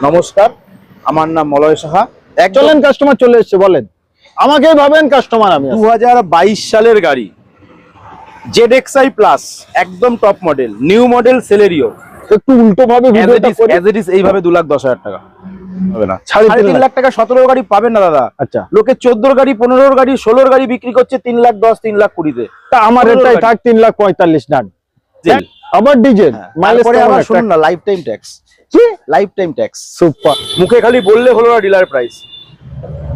নমস্কার আমার নাম মলয় সাহা। চলেন কাস্টমার চলে এসছে বলেন। আমাকে ভাবেন কাস্টমার আমি দু হাজার বাইশ সালের গাড়ি জেড এক্সআই প্লাস একদম top model new model Celerio একটু উল্টো ভাবে এইভাবে দু লাখ দশ হাজার টাকা। হবে না। সাড়ে সাড়ে তিন লাখ। টাকা সতেরো গাড়ি পাবেন না দাদা। আচ্ছা। লোকে চোদ্দোর গাড়ি পনেরোর গাড়ি ষোলোর গাড়ি বিক্রি করছে তিন লাখ দশ তিন লাখ কুড়িতে। তা আমার এটাই থাক তিন লাখ পঁয়তাল্লিশ ডান। আবার ডিজেল। মাইলেজ শুনুন না লাইফ টাইম ট্যাক্স কি লাইফ টাইম ট্যাক্স সুপার মুখে খালি বললে হলো না ডিলার প্রাইস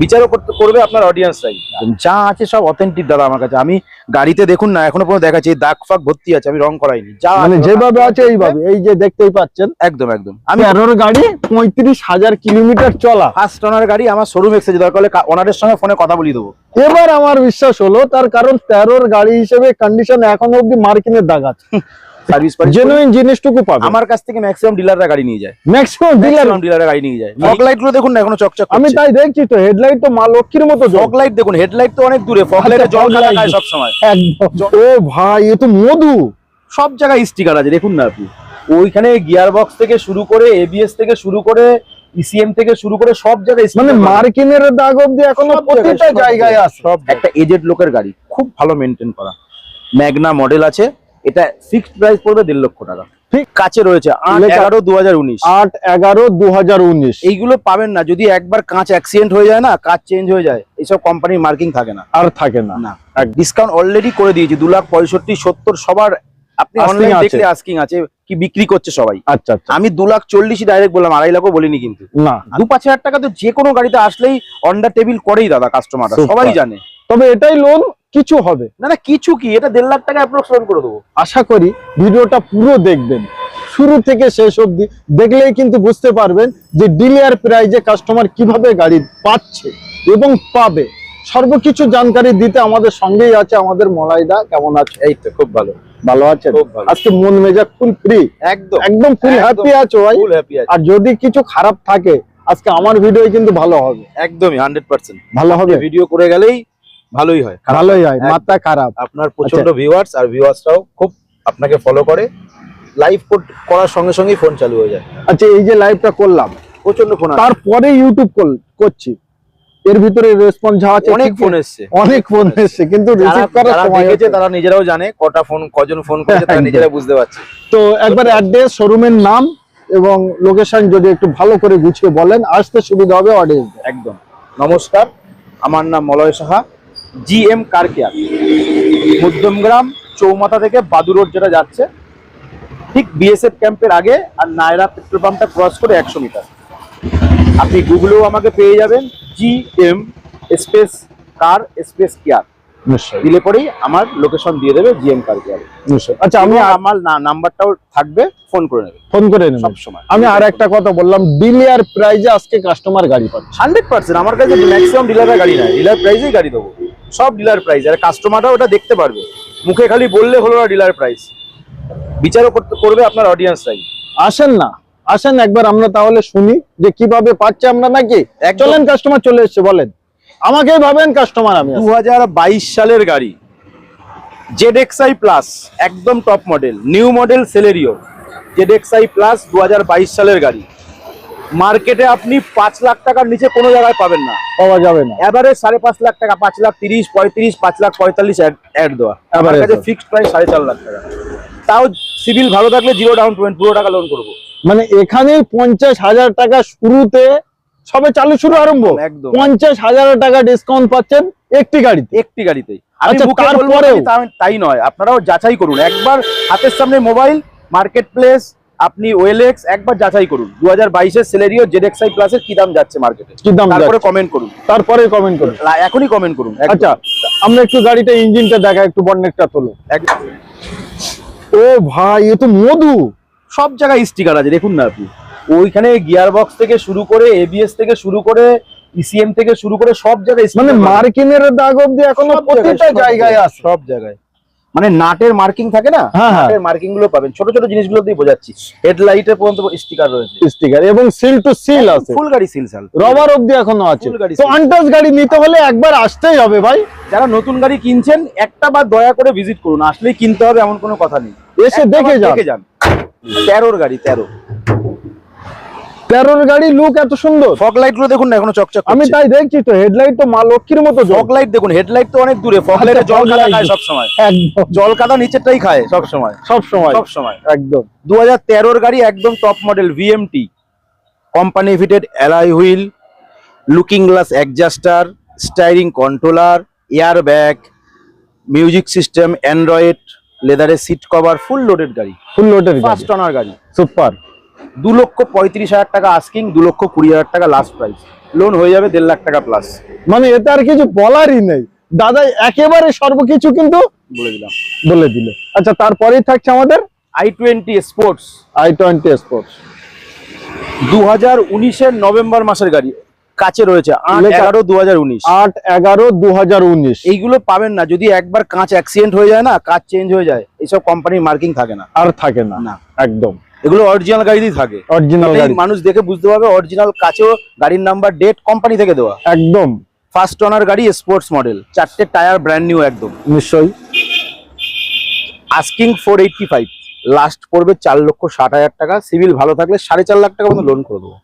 বিচারও করতে করবে আপনার অডিয়েন্সরাই যা আছে সব অথেন্টিক দাদা আমার কাছে। আমি গাড়িতে দেখুন না এখনও পর্যন্ত দেখাচ্ছি দাগ ফাগ ভর্তি আছে আমি রং করাইনি যা মানে যেভাবে আছে। এইভাবে এই যে দেখতেই পাচ্ছেন। একদম একদম। আমি তেরোর গাড়ি পঁয়ত্রিশ হাজার কিলোমিটার চলা। ফার্স্ট ওনার গাড়ি আমার শোরুম এক্সেজ দরকার হলে ওনারের সঙ্গে ফোনে কথা বলিয়ে দেবো। এবার আমার বিশ্বাস হলো তার কারণ তেরোর গাড়ি হিসেবে কন্ডিশন এখনও অব্দি মার্কিনের দাগ আছে। সার্ভিস জেনুইন জিনিসটুকু পাবে। আমার কাছ থেকে ম্যাক্সিমাম ডিলাররা গাড়ি নিয়ে যায়। ম্যাক্সিমাম ডিলার ডিলাররা গাড়ি নিয়ে যায়। ফগ লাইটগুলো দেখুন না এখনও চকচক আমি তাই দেখছি তো হেডলাইট তো মা লক্ষ্মীর মতো ফগ লাইট দেখুন হেডলাইট তো অনেক দূরে ফগ লাইটে জল খায় সব সময় ও ভাই এ তো মধু। সব জায়গায় স্টিকার আছে দেখুন না আপনি। ওইখানে গিয়ার বক্স থেকে শুরু করে এবিএস থেকে শুরু করে ইসিএম থেকে শুরু করে সব জায়গায় মানে মার্কিনের দাগ অব্দি এখনও প্রতিটা জায়গায় আছে। একটা এজেড লোকের গাড়ি খুব ভালো মেনটেন করা। ম্যাগনা মডেল আছে এটা ফিক্সড প্রাইস পড়বে দেড় লক্ষ টাকা। ঠিক। কাছে রয়েছে আট এগারো দু হাজার উনিশ। আট এগারো দু হাজার উনিশ। এইগুলো পাবেন না। যদি একবার কাঁচ অ্যাক্সিডেন্ট হয়ে যায় না কাঁচ চেঞ্জ হয়ে যায় এইসব কোম্পানির মার্কিং থাকে না। আর থাকে না। না। ডিসকাউন্ট অলরেডি করে দিয়েছি দু লাখ পঁয়ষট্টি সত্তর সবার আপনি অনলাইন দেখলে আস্কিং আছে কি বিক্রি করছে সবাই। আচ্ছা আচ্ছা। আমি দু লাখ চল্লিশই ডাইরেক্ট বললাম আড়াই লাখও বলিনি কিন্তু। না। দু পাঁচ হাজার টাকা তো যে কোনো গাড়িতে আসলেই টেবিল করেই দাদা কাস্টমাররা সবাই জানে। তবে এটাই লোন কিছু হবে। না না কিছু কি? এটা দেড় লাখ টাকা অ্যাপ্রক্স লোন করে দেবো। আশা করি ভিডিওটা পুরো দেখবেন। শুরু থেকে শেষ অবধি দেখলেই কিন্তু বুঝতে পারবেন যে ডিলিয়ার প্রাইজে কাস্টমার কীভাবে গাড়ি পাচ্ছে এবং পাবে। সর্বকিছু জানকারি দিতে আমাদের সঙ্গেই আছে আমাদের মলাইদা। কেমন আছে? এই তো খুব ভালো। ভালো আছে আজকে মন মেজাজ ফুল ফ্রি একদম। একদম ফুল হ্যাপি আছো ভাই? ফুল হ্যাপি আছে। আর যদি কিছু খারাপ থাকে আজকে আমার ভিডিও কিন্তু ভালো হবে। একদমই হান্ড্রেড পার্সেন্ট ভালো হবে? ভিডিও করে গেলেই ভালোই হয় ভালোই হয়। মাথা খারাপ। আপনার প্রচণ্ড আচ্ছা। ভিউয়ার্স আর ভিউয়ার্সরাও খুব আপনাকে ফলো করে। লাইভ করার সঙ্গে সঙ্গেই ফোন চালু হয়ে যায়। আচ্ছা এই যে লাইভটা করলাম প্রচণ্ড ফোন তারপরে ইউটিউব করছি। এর ভিতরে রেসপন্স যা আছে অনেক ফোন এসছে। অনেক ফোন এসছে কিন্তু রিসিভ করার সময় হচ্ছে তারা নিজেরাও জানে কটা ফোন কজন ফোন করেছে তারা নিজেরা বুঝতে পারছে। তো একবার অ্যাড্রেস শোরুমের নাম এবং লোকেশন যদি একটু ভালো করে গুছিয়ে বলেন আসতে সুবিধা হবে অডিয়েন্স একদম। নমস্কার আমার নাম Malay Saha G M car care Madhyamgram চৌমাথা থেকে বাদু রোড যেটা যাচ্ছে ঠিক বিএসএফ ক্যাম্পের আগে আর নায়রা পেট্রোল পাম্পটা ক্রস করে একশো মিটার। আপনি গুগলেও আমাকে পেয়ে যাবেন G M space car space care দিলে পরেই আমার লোকেশন দিয়ে দেবে জি এম কার কেয়ারে আচ্ছা আমি আমি আমার নাম্বারটাও থাকবে ফোন করে নেবে। ফোন করে নেব। সব সময়। আমি আর একটা কথা বললাম ডিলিয়ার প্রাইজে আজকে কাস্টমার গাড়ি পাচ্ছে। হান্ড্রেড পার্সেন্ট আমার কাছে ম্যাক্সিমাম ডিলারের গাড়ি নাই। ডিলার প্রাইসেই গাড়ি দেবো। সব ডিলার প্রাইস আর কাস্টমাররাও ওটা দেখতে পারবে। মুখে খালি বললে হলো না ডিলার প্রাইস বিচারও করতে করবে আপনার অডিয়েন্সরাই আসেন না। আসেন একবার আমরা তাহলে শুনি যে কীভাবে পাচ্ছে আমরা নাকি। চলেন কাস্টমার চলে এসছে বলেন। আমাকে ভাবেন কাস্টমার আমি দু সালের গাড়ি জেড এক্সআই প্লাস একদম top model new model Celerio Z XI plus দুহাজার বাইশ সালের গাড়ি। মার্কেটে আপনি পাঁচ লাখ টাকার নিচে কোনো জায়গায় পাবেন না। পাওয়া যাবে না। এভারেজ সাড়ে পাঁচ লাখ টাকা পাঁচ লাখ তিরিশ পঁয়ত্রিশ পাঁচ লাখ পঁয়তাল্লিশ অ্যাড দেওয়া। আমার কাছে দেওয়া। ফিক্সড প্রাইস সাড়ে চার লাখ টাকা। তাও সিভিল ভালো থাকলে জিরো ডাউন পেমেন্ট পুরো টাকা লোন করব। মানে এখানেই পঞ্চাশ হাজার টাকা শুরুতে সবে চালু শুরু আরম্ভ। একদম। পঞ্চাশ হাজার টাকা ডিসকাউন্ট পাচ্ছেন একটি গাড়িতে। একটি গাড়িতেই। আমি আচ্ছা, তারপরেও? তাই নয় আপনারাও যাচাই করুন। একবার হাতের সামনে মোবাইল মার্কেট প্লেস আপনি ওয়েলেক্স একবার যাচাই করুন। দু হাজার বাইশের সেলেরিও জেড এক্সআই প্লাসের কি দাম যাচ্ছে মার্কেটে কি দাম তারপরে কমেন্ট করুন। তারপরে কমেন্ট করুন। এখনই কমেন্ট করুন আচ্ছা আমরা একটু গাড়িটা ইঞ্জিনটা দেখা একটু বন্নেটটা তোলো। এক- ও ভাই এ তো মধু। সব জায়গায় স্টিকার আছে দেখুন না আপনি। ওইখানে গিয়ার বক্স থেকে শুরু করে এবিএস থেকে শুরু করে ইসিএম থেকে শুরু করে সব জায়গায় মানে। মার্কিনের দাগ অব্দি এখনও প্রতিটা জায়গায় আছে। সব জায়গায়। মানে নাটের মার্কিং থাকে না? হ্যাঁ, হ্যাঁ। নাটের মার্কিংগুলো পাবেন। ছোট ছোট জিনিসগুলো দিয়ে বোঝাচ্ছি। হেডলাইটে পর্যন্ত স্টিকার রয়েছে। স্টিকার এবং সিল টু সিল আছে। ফুল গাড়ি সিল সাল রবার অব্দি এখনও আছে। তো। আন্টাস গাড়ি নিতে হলে একবার আসতেই হবে ভাই। যারা নতুন গাড়ি কিনছেন একটা বার দয়া করে ভিজিট করুন। আসলেই কিনতে হবে এমন কোনো কথা নেই। এসে দেখে যান। দেখে যান। তেরোর গাড়ি তেরো। তেরোর গাড়ি লুক এত সুন্দর। ফগ লাইটগুলো দেখুন না এখনও চকচক আমি তাই দেখছি তো হেডলাইট তো মা লক্ষ্মীর মতো। ফগ লাইট দেখুন হেডলাইট তো অনেক দূরে ফগ লাইটে জল কাদা খায় সব সময়। একদম। জল কাদা নিচেরটাই খায় সব সময়। সব সময়। সব সময়। একদম। দু হাজার তেরোর গাড়ি একদম top model VMT company fitted alloy wheel looking glass adjuster steering controller air bag music system android লেদারের সিট কভার ফুল লোডেড গাড়ি। ফুল লোডের ফার্স্ট অনার গাড়ি। সুপার দু লক্ষ পঁয়ত্রিশ হাজার টাকা আস্কিং দু লক্ষ কুড়ি হাজার টাকা লাস্ট প্রাইস লোন হয়ে যাবে দেড় লাখ টাকা প্লাস মানে এতে আর কিছু বলারই নেই। দাদা একেবারে সর্বকিছু কিন্তু বলে দিলাম। বলে দিল। আচ্ছা তারপরেই থাকছে আমাদের I twenty sports I twenty sports দু হাজার উনিশের নভেম্বর মাসের গাড়ি। কাছে রয়েছে আট এগারো দু হাজার উনিশ। আট এগারো দু হাজার উনিশ। এইগুলো পাবেন না যদি একবার কাঁচ অ্যাক্সিডেন্ট হয়ে যায় না কাঁচ চেঞ্জ হয়ে যায় এইসব কোম্পানির মার্কিং থাকে না। আর থাকে না না। একদম। এগুলো অরিজিনাল গাড়িতেই থাকে। অরিজিনাল গাড়ি। মানুষ দেখে বুঝতে পারবে অরিজিনাল কাছেও গাড়ির নাম্বার ডেট কোম্পানি থেকে দেওয়া। একদম। ফার্স্ট অনার গাড়ি স্পোর্টস মডেল চারটে টায়ার ব্র্যান্ড নিউ একদম। নিশ্চয়ই। Asking four eighty five last পড়বে চার লক্ষ ষাট হাজার টাকা সিভিল ভালো থাকলে সাড়ে চার লাখ টাকা মতো লোন করে দেবো।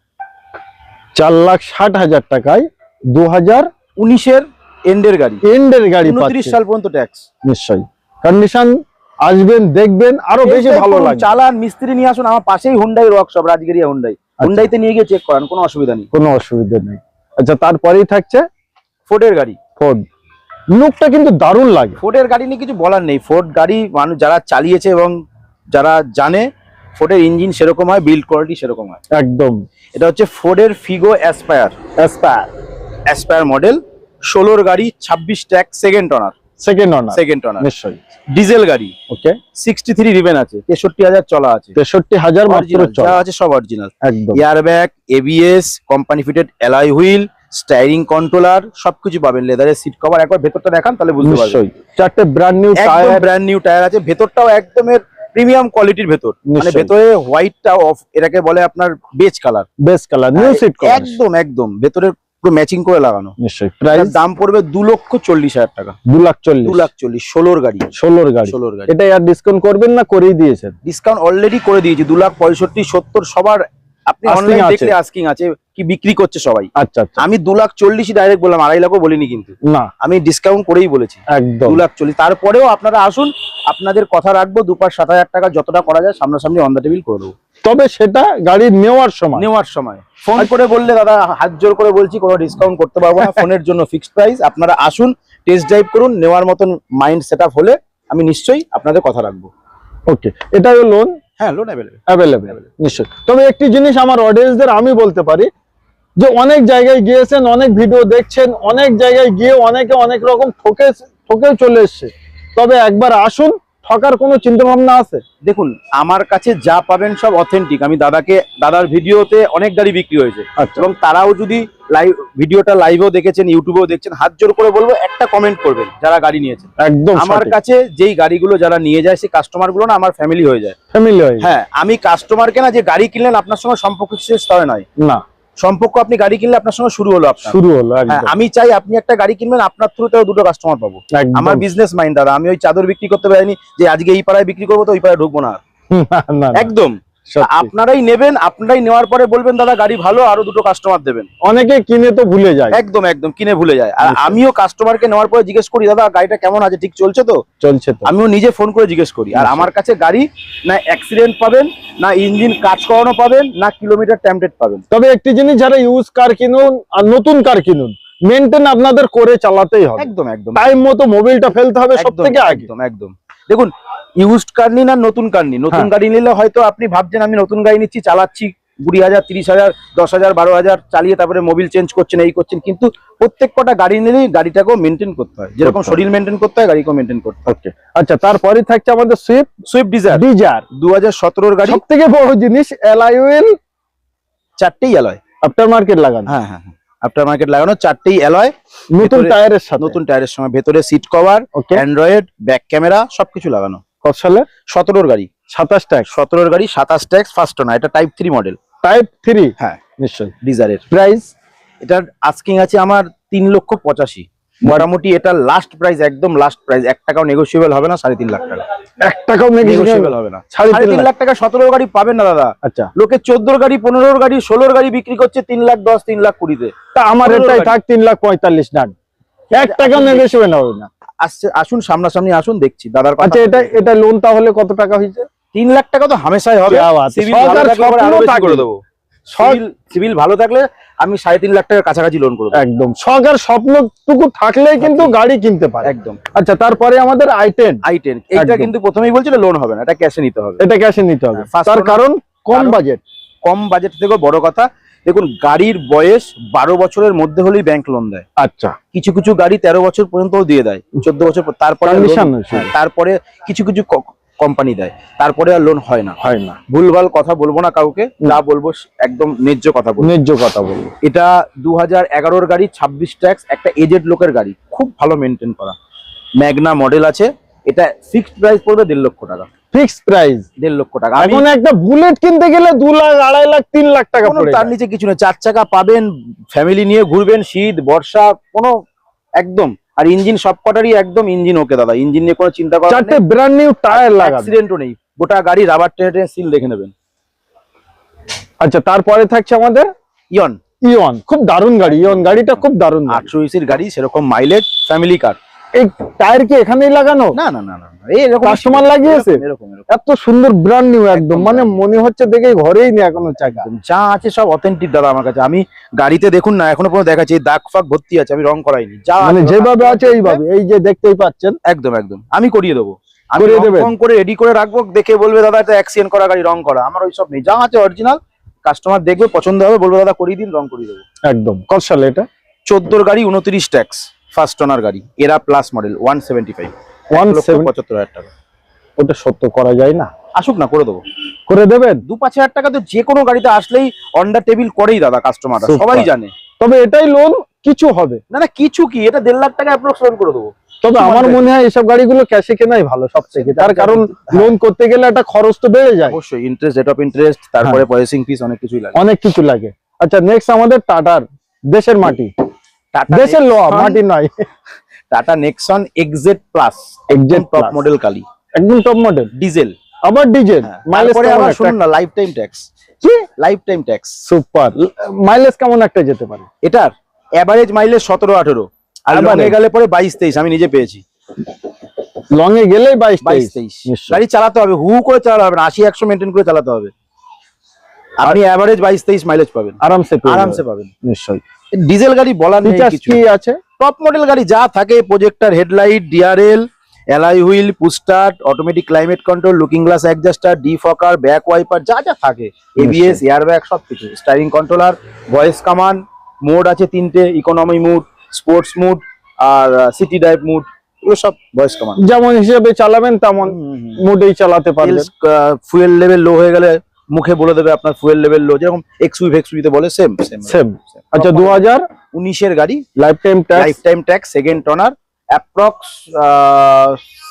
চার লাখ ষাট হাজার টাকায় দু হাজার উনিশের এন্ডের গাড়ি। এন্ডের গাড়ি উনত্রিশ সাল পর্যন্ত ট্যাক্স নিশ্চয়ই। কন্ডিশন আসবেন দেখবেন আরও বেশি ভালো লাগবে। চালান মিস্ত্রি নিয়ে আসুন আমার পাশেই হুন্ডাই ওয়ার্কশপ রাজগিরিয়া হুন্ডাই আচ্ছা। হুন্ডাইতে নিয়ে গিয়ে চেক করান কোনো অসুবিধা নেই। কোনো অসুবিধা নেই। আচ্ছা তারপরেই থাকছে? ফোর্ডের গাড়ি। ফোর্ড লুকটা কিন্তু দারুণ লাগে। ফোর্ডের গাড়ি নিয়ে কিছু বলার নেই। ফোর্ড গাড়ি মানুষ যারা চালিয়েছে এবং যারা জানে ফোর্ডের ইঞ্জিন সেরকম হয় বিল্ড কোয়ালিটি সেরকম হয়। একদম। এটা হচ্ছে ফোর্ডের Figo aspire. Aspire. Aspire model ষোলোর গাড়ি ছাব্বিশ tax second owner second owner second owner নিশ্চয়ই। ডিজেল গাড়ি। ওকে সিক্সটি থ্রি রিবেন আছে তেষট্টি হাজার চলা আছে। তেষট্টি হাজার মাত্র অরিজিনাল চল। আছে সব অরিজিনাল একদম। Air bag ABS company fitted alloy wheel steering controller সবকিছু পাবেন। লেদারের সিট কভার একবার ভেতরটা দেখান তাহলে বুঝতে পারবেন। নিশ্চয়ই। চারটে ব্র্যান্ড নিউ একদম টায়ার ব্র্যান্ড নিউ টায়ার আছে। ভেতরটাও একদমের প্রিমিয়াম কোয়ালিটির ভেতর। মানে ভেতরে হোয়াইটটা অফ এটাকে বলে আপনার beige colour base colour new seat একদম একদম ভেতরে পুরো ম্যাচিং করে লাগানো। নিশ্চয়ই। প্রাইস দাম পড়বে দু লক্ষ চল্লিশ হাজার টাকা। দু লাখ চল্লিশ। দু লাখ চল্লিশ ষোলোর গাড়ি। ষোলোর গাড়ি। ষোলোর গাড়ি। এটা আর ডিসকাউন্ট করবেন না করেই দিয়েছেন। ডিসকাউন্ট অলরেডি করে দিয়েছি দু লাখ পঁয়ষট্টি সত্তর সবার আপনি Asking অনলাইন দেখলে আস্কিং আছে কি বিক্রি করছে সবাই। আচ্ছা আচ্ছা। আমি দু লাখ চল্লিশই ডাইরেক্ট বললাম আড়াই লাখও বলিনি কিন্তু। না। আমি ডিসকাউন্ট করেই বলেছি। একদম। দু লাখ চল্লিশ। তারপরেও আপনারা আসুন আপনাদের কথা রাখব দুপার সাত হাজার টাকা যতটা করা যায় সামনাসামনি অন দ্য টেবিল করে দেবো। তবে সেটা গাড়ি নেওয়ার সময়। নেওয়ার সময়। ফোন করে বললে দাদা হাত জোর করে বলছি কোনো ডিসকাউন্ট করতে পারব না ফোনের জন্য ফিক্সড প্রাইস আপনারা আসুন টেস্ট ড্রাইভ করুন নেওয়ার মতন মাইন্ড সেট হলে আমি নিশ্চয়ই আপনাদের কথা রাখব। ওকে এটা লোন হ্যাঁ লোন অ্যাভেলেবেল নিশ্চয়ই। তবে একটি জিনিস আমার অডিয়েন্সদের আমি বলতে পারি যে অনেক জায়গায় গিয়েছেন অনেক ভিডিও দেখছেন অনেক জায়গায় গিয়ে অনেকে অনেক রকম ঠকে ঠকেও চলে এসছে। তবে একবার আসুন ঠকার কোনো চিন্তা ভাবনা আছে? দেখুন আমার কাছে যা পাবেন সব অথেন্টিক আমি দাদাকে দাদার ভিডিওতে অনেক গাড়ি বিক্রি হয়েছে। আচ্ছা। এবং তারাও যদি লাইভ ভিডিওটা লাইভেও দেখেছেন ইউটিউবেও দেখছেন হাত জোর করে বলব একটা কমেন্ট করবেন যারা গাড়ি নিয়েছে একদম আমার কাছে যেই গাড়িগুলো যারা নিয়ে যায় সেই কাস্টমারগুলো না আমার ফ্যামিলি হয়ে যায়। ফ্যামিলি হয়ে হ্যাঁ আমি কাস্টমারকে না যে গাড়ি কিনলেন আপনার সঙ্গে সম্পর্ক শেষ হয় নয়। না। সম্পর্ক আপনি গাড়ি কিনলে আপনার সঙ্গে শুরু হলো আপনার। শুরু হলো হ্যাঁ একদম আমি চাই আপনি একটা গাড়ি কিনবেন আপনার থ্রুতেও দুটো কাস্টমার পাবো। একদম। আমার বিজনেস মাইন্ড দাদা আমি ওই চাদর বিক্রি করতে পারিনি যে আজকে এই পাড়ায় বিক্রি করব তো ওই পাড়ায় ঢুকবো না আর। না, না, না, একদম। আপনারাই নেবেন আপনারাই নেওয়ার পরে বলবেন দাদা গাড়ি ভালো আরও দুটো কাস্টমার দেবেন। অনেকে কিনে তো ভুলে যায়। একদম একদম কিনে ভুলে যায়। আর। আমিও কাস্টমারকে নেওয়ার পরে জিজ্ঞেস করি দাদা গাড়িটা কেমন আছে ঠিক চলছে তো? চলছে তো। আমিও নিজে ফোন করে জিজ্ঞেস করি। আর আমার কাছে গাড়ি না অ্যাক্সিডেন্ট পাবেন না ইঞ্জিন কাজ করানো পাবেন না কিলোমিটার ট্যাম্পটেড পাবেন। তবে একটি জিনিস যারা ইউজ কার কিনুন আর নতুন কার কিনুন মেনটেন আপনাদের করে চালাতেই হবে। একদম একদম। টাইম মতো মোবিলটা ফেলতে হবে সব থেকে আগে। একদম একদম। দেখুন ইউজড কার নিন আর নতুন কার নিন। নতুন হ্যাঁ। গাড়ি নিলে হয়তো আপনি ভাবছেন আমি নতুন গাড়ি নিচ্ছি চালাচ্ছি কুড়ি হাজার তিরিশ হাজার দশ হাজার বারো হাজার চালিয়ে তারপরে মোবিল চেঞ্জ করছেন এই করছেন। কিন্তু প্রত্যেক কটা গাড়ি নিলেই গাড়িটাকেও মেনটেন করতে হয়। যেরকম শরীর মেনটেন করতে হয় গাড়িকেও মেনটেন করতে হয়। আচ্ছা তারপরে থাকছে আমাদের সুইফট সুইফট ডিজায়ার ডিজার দু হাজার সতেরোর গাড়ি। সব থেকে বড় জিনিস অ্যালাইওয়েল চারটেই অ্যালয় আফটার মার্কেট লাগানো। হ্যাঁ হ্যাঁ আফটার মার্কেট লাগানো চারটেই অ্যালয় নতুন টায়ারের সাথে। নতুন টায়ারের সময়। ভেতরে seat cover android back camera সবকিছু লাগানো। কত সালে? সতেরোর গাড়ি। সাতাশ ট্যাক্স। সতেরোর গাড়ি সাতাশ ট্যাক্স ফার্স্ট না এটা type three model type three হ্যাঁ নিশ্চয়ই। ডিজারের। প্রাইস এটার আস্কিং আছে আমার তিন লক্ষ পঁচাশি। মোটামুটি এটা লাস্ট প্রাইস একদম লাস্ট প্রাইস এক টাকাও নেগোসিয়েবল হবে না সাড়ে তিন লাখ টাকা। এক টাকাও নেগোসিয়েবল হবে না। সাড়ে তিন লাখ। টাকা সতেরোর গাড়ি পাবেন না দাদা। আচ্ছা। লোকে চোদ্দোর গাড়ি পনেরোর গাড়ি ষোলোর গাড়ি বিক্রি করছে তিন লাখ দশ তিন লাখ কুড়িতে। তা আমার এটাই থাক তিন লাখ পঁয়তাল্লিশ ডান। এক টাকাও নেগোসিয়েবল হবে না। আসুন সামনাসামনি আসুন দেখছি। দাদার আচ্ছা এটা এটা লোন তাহলে কত টাকা হয়েছে? তিন লাখ টাকা তো হামেশাই হবে। সিভিল ভালো থাকলে আমি সাড়ে তিন লাখ টাকার কাছাকাছি লোন করব একদম। সরকার স্বপ্নটুকু থাকলে কিন্তু গাড়ি কিনতে পারে। একদম। আচ্ছা তারপরে আমাদের আই টেন আই টেন এটা কিন্তু প্রথমেই বলছিল লোন হবে না এটা ক্যাশে নিতে হবে। এটা ক্যাশে নিতে হবে। হ্যাঁ, তার কারণ কম বাজেট কম বাজেট থেকে বড় কথা। দেখুন গাড়ির বয়স বারো বছরের মধ্যে হলেই ব্যাংক লোন দেয়। আচ্ছা। কিছু কিছু গাড়ি তেরো বছর পর্যন্ত দিয়ে দেয় চোদ্দ বছর পর- তারপরে। হ্যাঁ, তারপরে কিছু কিছু কোম্পানি দেয় তারপরে আর লোন হয় না। হয় না। ভুলভাল কথা বলব না কাউকে না বলব একদম ন্যায্য কথা বলব। ন্যায্য কথা বলব। এটা দু হাজার এগারোর গাড়ি ছাব্বিশ ট্যাক্স একটা এজেড লোকের গাড়ি খুব ভালো মেনটেন করা। ম্যাগনা মডেল আছে এটা ফিক্সড প্রাইস পড়বে দেড় লক্ষ টাকা। Fix price. দেড় লক্ষ টাকা। এখন একটা বুলেট কিনতে গেলে দু লাখ আড়াই লাখ তিন লাখ টাকা তার নিচে কিছু চার চাকা পাবেন ফ্যামিলি নিয়ে ঘুরবেন শীত বর্ষা কোনো একদম। আর ইঞ্জিন সব কটারই একদম ইঞ্জিন ওকে দাদা। ইঞ্জিন নিয়ে কোনো চিন্তা চারটে ব্র্যান্ড নিউ টায়ার অ্যাক্সিডেন্টও নেই। গোটা গাড়ি রাবার টেনে সিল দেখে নেবেন। আচ্ছা তারপরে থাকছে আমাদের ইয়ন ইয়ন খুব দারুণ গাড়ি। ইয়ন গাড়িটা খুব দারুণ গাড়ি। আটশো ইসির গাড়ি সেরকম মাইলেজ ফ্যামিলি কার এই টায়ার কি এখানেই লাগানো? না না না না এরকম Customer লাগিয়েছে? এরকম এত সুন্দর ব্র্যান্ড নিউ একদম মানে মনে হচ্ছে দেখে ঘরেই নেই এখনও চাকা। যা আছে সব অথেন্টিক দাদা আমার কাছে। আমি গাড়িতে দেখুন না এখনও পর্যন্ত দেখাচ্ছি দাগ ফাগ ভর্তি আছে আমি রং করাইনি যা মানে যেভাবে আছে। এইভাবে। এই যে দেখতেই পাচ্ছেন। একদম একদম। আমি করিয়ে দেবো। আমি রং করে রেডি করে রাখব দেখে বলবে দাদা এটা অ্যাক্সিডেন্ট করা গাড়ি রং করা। আমার ওইসব নেই। যা আছে অরিজিনাল কাস্টমার দেখবে পছন্দ হবে বলবে দাদা করিয়ে দিন রং করিয়ে দেবো। একদম। কত সালে এটা? চোদ্দোর গাড়ি উনত্রিশ ট্যাক্স ফার্স্ট ওনার গাড়ি Era plus model one seventy five one পঁচাত্তর হাজার টাকা। ওটা সত্য করা যায় না? আসুক না করে দেবো। করে দেবেন? দু পাঁচ হাজার টাকা তো যে কোনো গাড়িতে আসলেই অন্ডার টেবিল করেই দাদা কাস্টমাররা Super. সবাই জানে। তবে এটাই লোন কিছু হবে। না না কিছু কি? এটা দেড় লাখ টাকা অ্যাপ্রক্স লোন করে দেবো। তবে আমার মনে হয় এসব গাড়িগুলো ক্যাশে কেনাই ভালো সব থেকে তার কারণ লোন করতে গেলে একটা খরচ তো বেড়ে যায়। অবশ্যই ইন্টারেস্ট রেট অফ ইন্টারেস্ট তারপরে প্রসেসিং ফিস অনেক কিছুই লাগে। অনেক কিছু লাগে। আচ্ছা নেক্সট আমাদের টাটার দেশের মাটি। দেশের মাটি নয়। Tata Nexon exact plus Exet top model কালি। একদম টপ মডেল ডিজেল আবার ডিজেল মাইলেজ আবার শুনুন না লাইফ টাইম ট্যাক্স কি? Life time tax super mileage কেমন একটা যেতে পারে? এটার অ্যাভারেজ মাইলেজ সতেরো আঠেরো। আর Average? লঙে গেলে পরে বাইশ তেইশ আমি নিজে পেয়েছি। লং এ গেলেই বাইশ বাইশ তেইশ। তেইশ। নিশ্চয়ই। গাড়ি চালাতে হবে হু করে চালাতে হবে না আশি একশো মেনটেন করে চালাতে হবে। আপনি অ্যাভারেজ বাইশ তেইশ মাইলেজ পাবেন। আরামসে আরামসে পাবেন। নিশ্চয়ই। ডিজেল গাড়ি বলার নেই কি আছে? টপ মডেল গাড়ি যা থাকে projector headlight DRL alloy wheel push start automatic climate control looking glass adjuster defogger back wiper যা যা থাকে। এবিএস এয়ার ব্যাগ সব কিছু steering controller voice command mode আছে তিনটে ইকোনমি মুড স্পোর্টস মুড আর সিটি ড্রাইভ মুড এগুলো সব ভয়েস কামান যেমন হিসেবে চালাবেন তেমন মোডেই চালাতে পারবেন। ফুয়েল লেভেল লো হয়ে গেলে মুখে বলে দেবে আপনার ফুয়েল লেভেল লো যেরকম এক্সুই ভেক্সুইতে বলে সেম সেম সেম আচ্ছা দু হাজার উনিশের গাড়ি life time tax life time tax second owner approx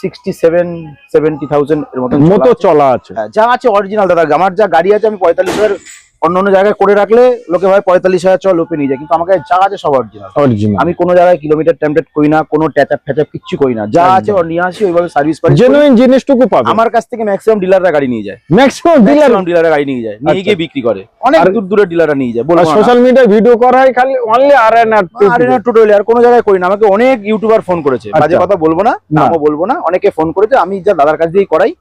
sixty seven seventy thousand এর মতো চলা মতো চলা আছে। হ্যাঁ, যা আছে অরিজিনাল দাদা। আমার যা গাড়ি আছে আমি পঁয়তাল্লিশ হাজার অন্য অন্য জায়গায় করে রাখলে লোকে ভাই পঁয়তাল্লিশ হাজার চল লোপে নিয়ে যায়। কিন্তু আমাকে যা আছে সব অরিজিনাল অরিজিনাল আমি কোনো জায়গায় কিলোমিটার টেমপ্লেট করি না কোনো ট্যাচাপ ফ্যাচাপ কিচ্ছু করি না। যা আছে। ওর নিয়ে আসি ওইভাবে সার্ভিস পাই জেনুইন জিনিসটুকু পাবেন আমার কাছ থেকে ম্যাক্সিমাম ডিলাররা গাড়ি নিয়ে যায়। ম্যাক্সিমাম ডিলার ডিলাররা গাড়ি নিয়ে যায়। নিয়ে আচ্ছা। গিয়ে বিক্রি করে। অনেক দূর দূরের ডিলাররা নিয়ে যায়। বলব না। সোশ্যাল মিডিয়ায় ভিডিও করা হয় খালি অনলি আর এন আর আরে না টোটালি আর কোনো জায়গায় করি না। আমাকে অনেক ইউটিউবার ফোন করেছে। আচ্ছা। বাজে কথা বলব না না। নামও বলব না। অনেকে ফোন করেছে আমি যা দাদার কাছ দিয়েই করাই।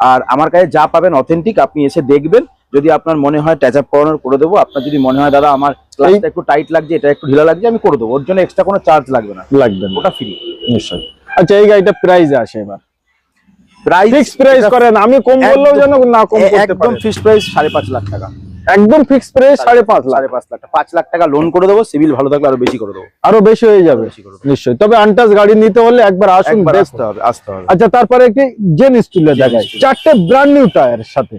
আর আমার কাছে যা পাবেন অথেন্টিক আপনি এসে দেখবেন। যদি আপনার মনে হয় ট্যাচ আপ করানোর করে দেবো আপনার যদি মনে হয় দাদা আমার ক্লাসটা একটু টাইট লাগছে এটা একটু ঢিলা লাগছে আমি করে দেবো। ওর জন্য এক্সট্রা কোনো চার্জ লাগবে না। লাগবে না। ওটা ফ্রি নিশ্চয়ই। আচ্ছা এই গাড়িটা প্রাইস আসে এবার। প্রাইস ফিক্স প্রাইস করেন আমি কম বললেও যেন না কম করতে একদম পারেন। প্রাইস সাড়ে পাঁচ লাখ টাকা। একদম ফিক্স প্রাইস লাখ। লাখ টাকা। পাঁচ লাখ টাকা লোন করে দেবো সিভিল ভালো থাকলে আরও বেশি করে দেবো। আরও বেশি হয়ে যাবে। নিশ্চয়ই। তবে আনটাস গাড়ি নিতে হলে একবার আসুন আসতে হবে আসতে হবে। আচ্ছা তারপরে একটি জেন স্টুলে steel। চারটে ব্র্যান্ড নিউ টায়ার সাথে।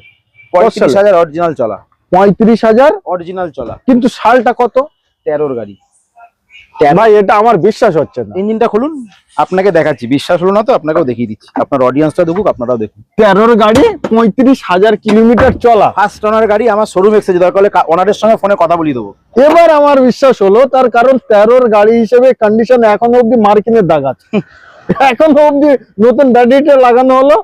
পঁয়ত্রিশ হাজার অরিজিনাল চলা। পঁয়ত্রিশ হাজার? অরিজিনাল চলা। কিন্তু সালটা কত? তেরোর গাড়ি। ভাই এটা আমার বিশ্বাস হচ্ছে না। ইঞ্জিনটা খুলুন। আপনাকে দেখাচ্ছি। বিশ্বাস হলো না তো? আপনাকেও দেখিয়ে দিচ্ছি। আপনার অডিয়েন্সটা দেখুক আপনারাও দেখুন। তেরোর গাড়ি পঁয়ত্রিশ হাজার কিলোমিটার চলা। ফার্স্ট ওনার গাড়ি আমার শোরুম এক্সেজ দরকার হলে ওনারের সঙ্গে ফোনে কথা বলিয়ে দেবো। এবার আমার বিশ্বাস হলো তার কারণ তেরোর গাড়ি হিসেবে কন্ডিশন এখনও অব্দি মার্কিনের দাগ আছে। এখনও অব্দি নতুন ব্যাটারিটা লাগানো হলো।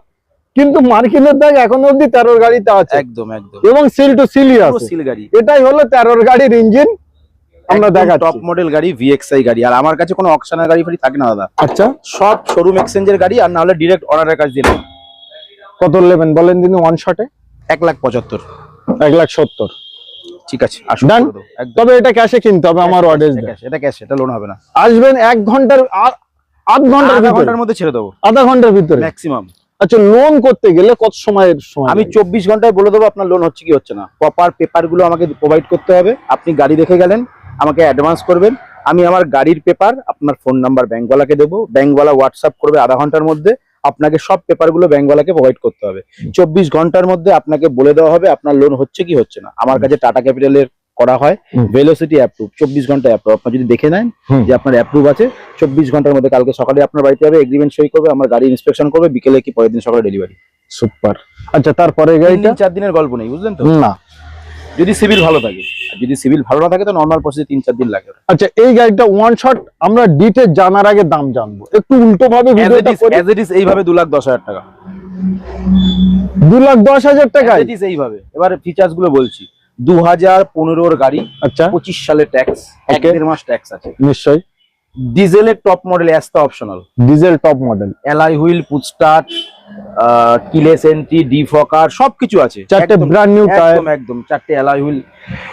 কিন্তু মার্কিনের দাগ এখন অব্দি তেরোর গাড়িতে আছে। একদম একদম। এবং সিল টু সিলই আছে। সিল গাড়ি। এটাই হলো তেরোর গাড়ির ইঞ্জিন আমরা টপ মডেল গাড়ি ভিএক্সআই গাড়ি। আর আমার কাছে কোনো অকশনের গাড়ি ফাড়ি থাকে না দাদা। আচ্ছা। সব শোরুম এক্সচেঞ্জের গাড়ি আর না হলে ডিরেক্ট কত নেবেন বলেন দিন ওয়ান শটে এক লাখ পঁচাত্তর। এক লাখ সত্তর। ঠিক আছে। তবে এটা ক্যাশে কিনতে হবে আমার অর্ডার এটা এটা ক্যাশ এটা লোন হবে না। আসবেন এক ঘণ্টার আধ ঘণ্টার আধা ঘণ্টার মধ্যে ছেড়ে দেবো। আধা ঘণ্টার ভিতরে। ম্যাক্সিমাম আচ্ছা লোন করতে গেলে কত সময়ের সময় আমি চব্বিশ ঘন্টায় বলে দেবো আপনার লোন হচ্ছে কি হচ্ছে না। প্রপার পেপারগুলো আমাকে প্রোভাইড করতে হবে। আপনি গাড়ি দেখে গেলেন আমাকে অ্যাডভান্স করবেন। আমি আমার গাড়ির পেপার আপনার ফোন নাম্বার ব্যাংকওয়ালাকে দেবো। ব্যাংকওয়ালা হোয়াটসঅ্যাপ করবে আধা ঘণ্টার মধ্যে। আপনাকে সব পেপারগুলো ব্যাংকওয়ালাকে প্রোভাইড করতে হবে। চব্বিশ ঘণ্টার মধ্যে আপনাকে বলে দেওয়া হবে আপনার লোন হচ্ছে কি হচ্ছে না। আমার কাছে টাটা ক্যাপিটালের করা হয় ভেলোসিটি অ্যাপ্রুভ চব্বিশ ঘণ্টা অ্যাপ্রুভ আপনি যদি দেখে নেন যে আপনার অ্যাপ্রুভ আছে চব্বিশ ঘণ্টার মধ্যে কালকে সকালে আপনার বাড়িতে হবে এগ্রিমেন্ট সই করবে আমার গাড়ি ইন্সপেকশন করবে বিকেলে কি পরের দিন সকালে ডেলিভারি সুপার আচ্ছা তারপরে গাড়িটা? চার দিনের গল্প নেই বুঝলেন তো? না। যদি সিভিল ভালো থাকে যদি সিভিল ভালো না থাকে তো নর্মাল প্রসেসে তিন চার দিন লাগে আচ্ছা এই গাড়িটা ওয়ান শট আমরা ডিটেল জানার আগে দাম জানব। একটু উল্টো ভাবে ইট ইজ এইভাবে দু লাখ দশ হাজার টাকা। দু লাখ দশ হাজার টাকা এইভাবে। এবারে ফিচার্সগুলো বলছি। দু হাজার পনেরোর গাড়ি আচ্ছা। পঁচিশ সালে ট্যাক্স এক. দেড় মাস ট্যাক্স আছে। নিশ্চয়ই। ডিজেলের top model Asta optional diesel top model alloy wheel push start keyless entry defogger সবকিছু আছে। চারটে ব্র্যান্ড নিউ টায়ার একদম একদম চারটে এলআই হুইল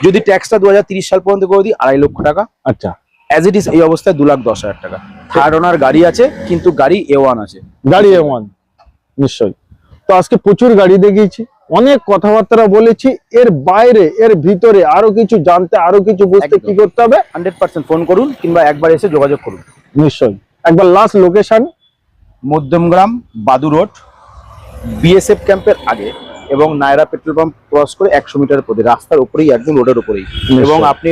যদি ট্যাক্সটা দু সাল পর্যন্ত করে দিই আড়াই লক্ষ টাকা। আচ্ছা। অ্যাজ ইট ইজ এই অবস্থায় দু লাখ দশ হাজার টাকা। থার্ড ওনার গাড়ি আছে কিন্তু গাড়ি এ ওয়ান আছে। গাড়ি এ ওয়ান নিশ্চয়ই। তো আজকে প্রচুর গাড়ি দেখিয়েছি। অনেক কথাবার্তা বলেছি এর বাইরে এর ভিতরে আরও কিছু জানতে আরও কিছু বুঝতে কি করতে হবে? হান্ড্রেড পার্সেন্ট ফোন করুন কিংবা একবার এসে যোগাযোগ করুন। নিশ্চয়ই। একবার last location Madhyamgram Badu road BSF ক্যাম্পের আগে এবং নায়রা পেট্রোল পাম্প ক্রস করে একশো মিটার পরে রাস্তার উপরেই একদম রোডের উপরেই। এবং আপনি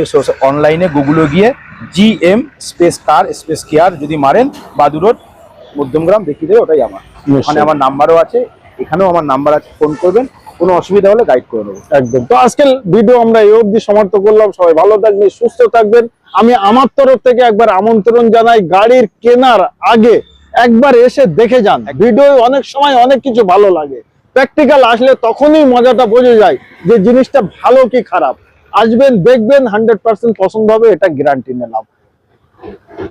অনলাইনে গুগলে গিয়ে G M space car space care যদি মারেন বাদু রোড মধ্যমগ্রাম দেখিয়ে দেবে ওটাই আমার। ওখানে আমার নাম্বারও আছে এখানেও আমার নাম্বার আছে ফোন করবেন। কোনো অসুবিধা হলে গাইড করে নেব। একদম। তো আজকের ভিডিও আমরা এই অবধি সমাপ্ত করলাম। সবাই ভালো থাকবেন সুস্থ থাকবেন। আমি আমার তরফ থেকে একবার আমন্ত্রণ জানাই গাড়ির কেনার আগে একবার এসে দেখে যান। ভিডিও অনেক সময় অনেক কিছু ভালো লাগে। প্র্যাকটিক্যাল আসলে তখনই মজাটা বোঝা যায় যে জিনিসটা ভালো কি খারাপ। আসবেন দেখবেন হান্ড্রেড পার্সেন্ট পছন্দ হবে এটা গ্যারান্টি নিলাম।